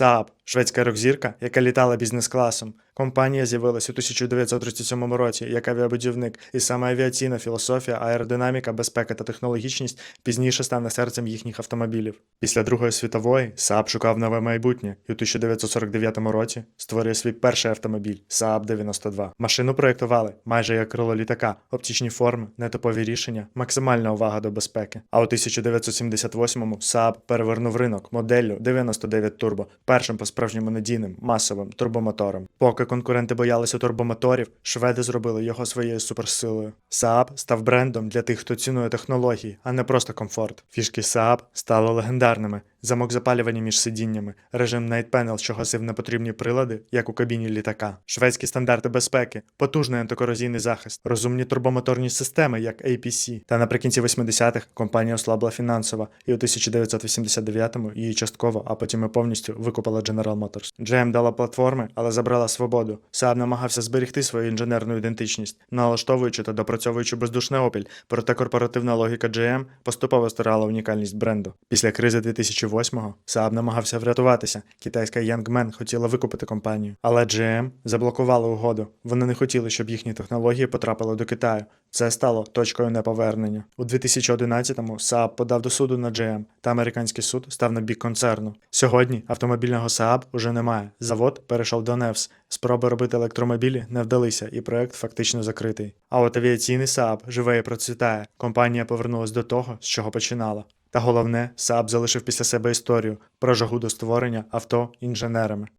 Saab – шведська рок-зірка, яка літала бізнес-класом. Компанія з'явилась у 1937 році як авіабудівник, і саме авіаційна філософія, аеродинаміка, безпека та технологічність пізніше стане серцем їхніх автомобілів. Після Другої світової Saab шукав нове майбутнє і у 1949 році створює свій перший автомобіль Saab 92. Машину проєктували майже як крило літака, оптичні форми, нетипові рішення, максимальна увага до безпеки. А у 1978-му Saab перевернув ринок моделлю 99 Turbo, першим по-справжньому надійним масовим турбомотором. Поки конкуренти боялися турбомоторів, шведи зробили його своєю суперсилою. Saab став брендом для тих, хто цінує технології, а не просто комфорт. Фішки Saab стали легендарними. Замок запалювання між сидіннями, режим Night Panel, що гасив непотрібні прилади, як у кабіні літака, шведські стандарти безпеки, потужний антикорозійний захист, розумні турбомоторні системи, як APC. Та наприкінці 80-х компанія ослабла фінансово, і у 1989-му її частково, а потім і повністю викупила General Motors. GM дала платформи, але забрала свободу. Saab намагався зберегти свою інженерну ідентичність, налаштовуючи та допрацьовуючи бездушний опіль, проте корпоративна логіка GM поступово стирала унікальність бренду. Після кризи 2008-го Saab намагався врятуватися. Китайська Youngman хотіла викупити компанію, але GM заблокувала угоду. Вони не хотіли, щоб їхні технології потрапили до Китаю. Це стало точкою неповернення. У 2011-му Saab подав до суду на GM, та американський суд став на бік концерну. Сьогодні автомобільного Saab уже немає. Завод перейшов до Невс. Спроби робити електромобілі не вдалися, і проект фактично закритий. А от авіаційний Saab живе і процвітає. Компанія повернулась до того, з чого починала. Та головне, Saab залишив після себе історію про жагу до створення авто інженерами.